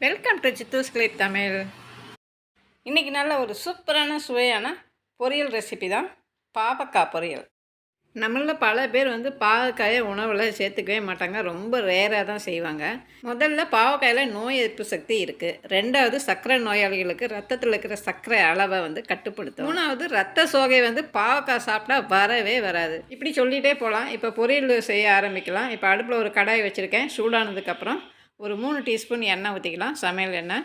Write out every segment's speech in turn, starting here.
Welcome to Chithu's clip Tamil இன்றைக்கி நல்ல ஒரு சூப்பரான சுவையான பொரியல் ரெசிபி தான் பாவக்காய் பொரியல். நம்மளில் பல பேர் வந்து பாவக்காயை உணவில் சேர்த்துக்கவே மாட்டாங்க. ரொம்ப ரேராக தான் செய்வாங்க. முதல்ல பாவக்காயில் நோய் எதிர்ப்பு சக்தி இருக்குது ரெண்டாவது சர்க்கரை நோயாளிகளுக்கு ரத்தத்தில் இருக்கிற சர்க்கரை அளவை வந்து கட்டுப்படுத்தும். மூணாவது ரத்த சோகை வந்து பாவக்காய் சாப்பிட்டா வரவே வராது. இப்படி சொல்லிகிட்டே போகலாம் இப்போ பொரியல் செய்ய ஆரம்பிக்கலாம். இப்போ அடுப்பில் ஒரு கடாய் வச்சுருக்கேன். சூடானதுக்கப்புறம் ஒரு மூணு டீஸ்பூன் எண்ணெய் ஊற்றிக்கலாம் சமையல் எண்ணெய்.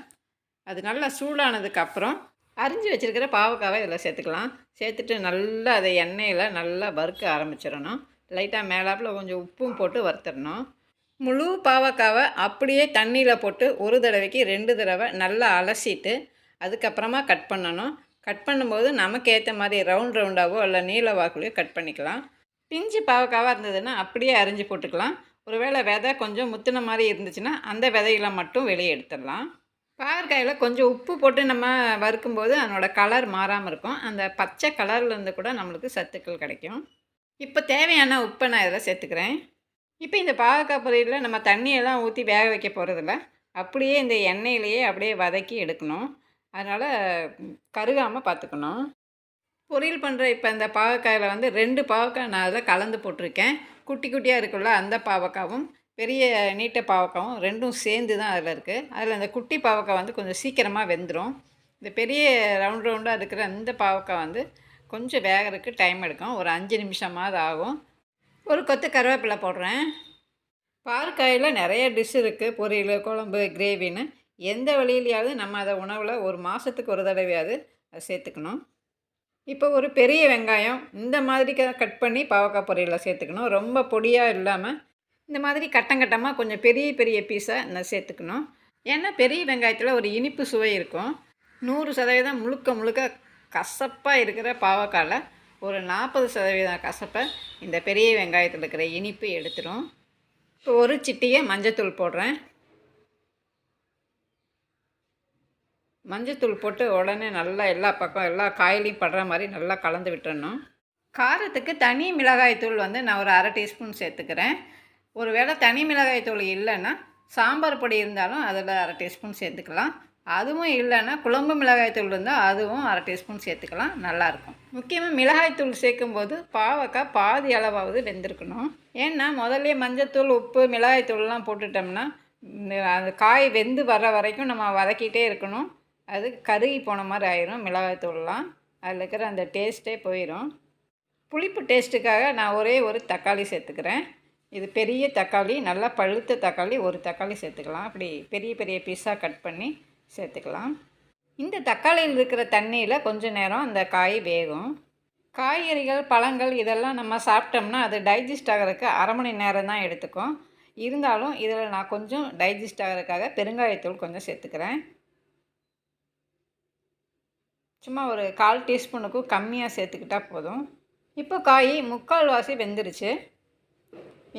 அது நல்லா சூடானதுக்கப்புறம் அரிஞ்சு வச்சுருக்கிற பாவக்காவை இதில் சேர்த்துக்கலாம். சேர்த்துட்டு நல்லா அதை எண்ணெயில் நல்லா வறுக்க ஆரம்பிச்சிடணும். லைட்டாக மேலாப்பில் கொஞ்சம் உப்பும் போட்டு வறுத்துடணும். முழு பாவக்காவை அப்படியே தண்ணியில் போட்டு ஒரு தடவைக்கு ரெண்டு தடவை நல்லா அலசிட்டு அதுக்கப்புறமா கட் பண்ணணும். கட் பண்ணும்போது நமக்கு ஏற்ற மாதிரி ரவுண்ட் ரவுண்டாகவோ இல்லை நீல வாக்குலையோ கட் பண்ணிக்கலாம். பிஞ்சு பாவக்காவாக இருந்ததுன்னா அப்படியே அரிஞ்சு போட்டுக்கலாம். ஒருவேளை விதை கொஞ்சம் முத்தின மாதிரி இருந்துச்சுன்னா அந்த விதைகளை மட்டும் வெளியே எடுத்துடலாம். பாகற்காயில் கொஞ்சம் உப்பு போட்டு நம்ம வறுக்கும்போது அதனோட கலர் மாறாமல் இருக்கும். அந்த பச்சை கலர்லேருந்து கூட நம்மளுக்கு சத்துக்கள் கிடைக்கும். இப்போ தேவையான உப்பை நான் இதில் சேர்த்துக்கிறேன். இப்போ இந்த பாகக்காய் பொரியலில் நம்ம தண்ணியெல்லாம் ஊற்றி வேக வைக்க போகிறதில்ல அப்படியே இந்த எண்ணெயிலேயே அப்படியே வதக்கி எடுக்கணும். அதனால் கருகாமல் பார்த்துக்கணும். பொரியல் பண்ணுற இப்போ இந்த பாகற்காயில் வந்து ரெண்டு பாகக்காய் நான் அதில் கலந்து போட்டிருக்கேன். குட்டி குட்டியாக இருக்குல்ல அந்த பாவக்காவும் பெரிய நீட்ட பாவக்காவும் ரெண்டும் சேர்ந்து தான் அதில் இருக்குது அதில் அந்த குட்டி பாவக்காய் வந்து கொஞ்சம் சீக்கிரமாக வெந்துடும் இந்த பெரிய ரவுண்ட் ரவுண்டாக இருக்கிற அந்த பாவக்காய் வந்து கொஞ்சம் வேகிறதுக்கு டைம் எடுக்கும். ஒரு அஞ்சு நிமிஷமாவது ஆகும். ஒரு கொத்து கருவேப்பிலை போடுறேன். பாவக்காயில் நிறைய டிஷ் இருக்குது பொரியல் குழம்பு கிரேவின்னு எந்த வழியிலையாவது நம்ம அதை உணவில் ஒரு மாதத்துக்கு ஒரு தடவையாவது அதை சேர்த்துக்கணும். இப்போ ஒரு பெரிய வெங்காயம் இந்த மாதிரி கட் பண்ணி பாவக்காய் பொரியலில் சேர்த்துக்கணும். ரொம்ப பொடியாக இல்லாமல் இந்த மாதிரி கட்டங்கட்டமாக கொஞ்சம் பெரிய பெரிய பீஸாக இந்த சேர்த்துக்கணும். ஏன்னா பெரிய வெங்காயத்தில் ஒரு இனிப்பு சுவை இருக்கும். நூறு சதவீதம் முழுக்க முழுக்க கசப்பாக இருக்கிற பாவக்காயில் ஒரு நாற்பது சதவீதம் கசப்பை இந்த பெரிய வெங்காயத்தில் இருக்கிற இனிப்பு எடுத்துடும் இப்போ ஒரு சிட்டியை மஞ்சத்தூள் போடுறேன். மஞ்சத்தூள் போட்டு உடனே நல்லா எல்லா பக்கம் எல்லா காயிலையும் படுற மாதிரி நல்லா கலந்து விட்டுறணும். காரத்துக்கு தனி மிளகாய்த்தூள் வந்து நான் ஒரு அரை டீஸ்பூன் சேர்த்துக்கிறேன். ஒரு வேளை தனி மிளகாய்த்தூள் இல்லைன்னா சாம்பார் பொடி இருந்தாலும் அதில் அரை டீஸ்பூன் சேர்த்துக்கலாம். அதுவும் இல்லைன்னா குழம்பு மிளகாய்த்தூள் இருந்தால் அதுவும் அரை டீஸ்பூன் சேர்த்துக்கலாம். நல்லாயிருக்கும் முக்கியமாக மிளகாய்த்தூள் சேர்க்கும்போது பாவக்காய் பாதி அளவாவது வெந்திருக்கணும். ஏன்னா முதல்ல மஞ்சத்தூள் உப்பு மிளகாய்த்தூள்லாம் போட்டுட்டோம்னா அந்த காய் வெந்து வர வரைக்கும் நம்ம வதக்கிட்டே இருக்கணும். அது கருகி போன மாதிரி ஆயிரும் மிளகாய்த்தூள்லாம் அதில் இருக்கிற அந்த டேஸ்ட்டே போயிடும் புளிப்பு டேஸ்ட்டுக்காக நான் ஒரே ஒரு தக்காளி சேர்த்துக்கிறேன். இது பெரிய தக்காளி நல்லா பழுத்த தக்காளி ஒரு தக்காளி சேர்த்துக்கலாம். அப்படி பெரிய பெரிய பீஸாக கட் பண்ணி சேர்த்துக்கலாம். இந்த தக்காளியில் இருக்கிற தண்ணியில் கொஞ்சம் நேரம் அந்த காய் வேகும். காய்கறிகள் பழங்கள் இதெல்லாம் நம்ம சாப்பிட்டோம்னா அது டைஜஸ்ட் ஆகிறதுக்கு அரை மணி நேரம் தான் எடுத்துக்கும். இருந்தாலும் இதில் நான் கொஞ்சம் டைஜஸ்ட் ஆகிறதுக்காக பெருங்காயத்தூள் கொஞ்சம் சேர்த்துக்கிறேன். சும்மா ஒரு கால் டீஸ்பூனுக்கும் கம்மியாக சேர்த்துக்கிட்டால் போதும். இப்போ காய் முக்கால் வாசி வெந்துருச்சு.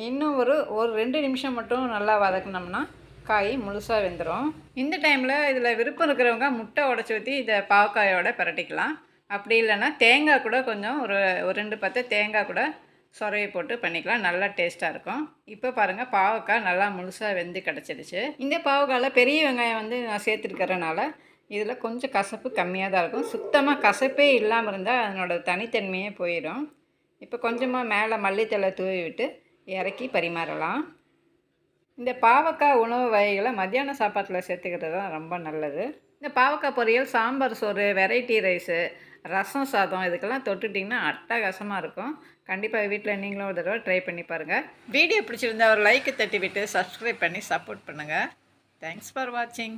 இன்னும் ஒரு ஒரு ரெண்டு நிமிஷம் மட்டும் நல்லா வதக்கினோம்னா காய் முழுசாக வெந்துடும் இந்த டைமில் இதில் விருப்பம் இருக்கிறவங்க முட்டை உடச்சி ஊற்றி இதை பாவக்காயோட பரட்டிக்கலாம். அப்படி இல்லைன்னா தேங்காய் கூட கொஞ்சம் ஒரு ஒரு ரெண்டு பத்து தேங்காய் கூட சொரவை போட்டு பண்ணிக்கலாம். நல்லா டேஸ்ட்டாக இருக்கும். இப்போ பாருங்கள் பாவக்காய் நல்லா முழுசாக வெந்து கிடச்சிடுச்சு. இந்த பாவக்காயில் பெரிய வெங்காயம் வந்து நான் சேர்த்துருக்கறனால இதில் கொஞ்சம் கசப்பு கம்மியாக தான் இருக்கும். சுத்தமாக கசப்பே இல்லாமல் இருந்தால் அதனோட தனித்தன்மையே போயிடும் இப்போ கொஞ்சமாக மேலே மல்லித்தலை தூவி விட்டு இறக்கி பரிமாறலாம். இந்த பாவக்காய் உணவு வகைகளை மத்தியான சாப்பாட்டில் சேர்த்துக்கிறது தான் ரொம்ப நல்லது. இந்த பாவக்காய் பொரியல் சாம்பார் சோறு வெரைட்டி ரைஸு ரசம் சாதம் இதுக்கெல்லாம் தொட்டுட்டிங்கன்னா அட்டகாசமாக இருக்கும். கண்டிப்பாக வீட்டில் நீங்களும் ஒரு தடவை ட்ரை பண்ணி பாருங்கள் வீடியோ பிடிச்சிருந்தா ஒரு லைக்கு தட்டி விட்டு சப்ஸ்கிரைப் பண்ணி சப்போர்ட் பண்ணுங்கள் தேங்க்ஸ் ஃபார் வாட்சிங்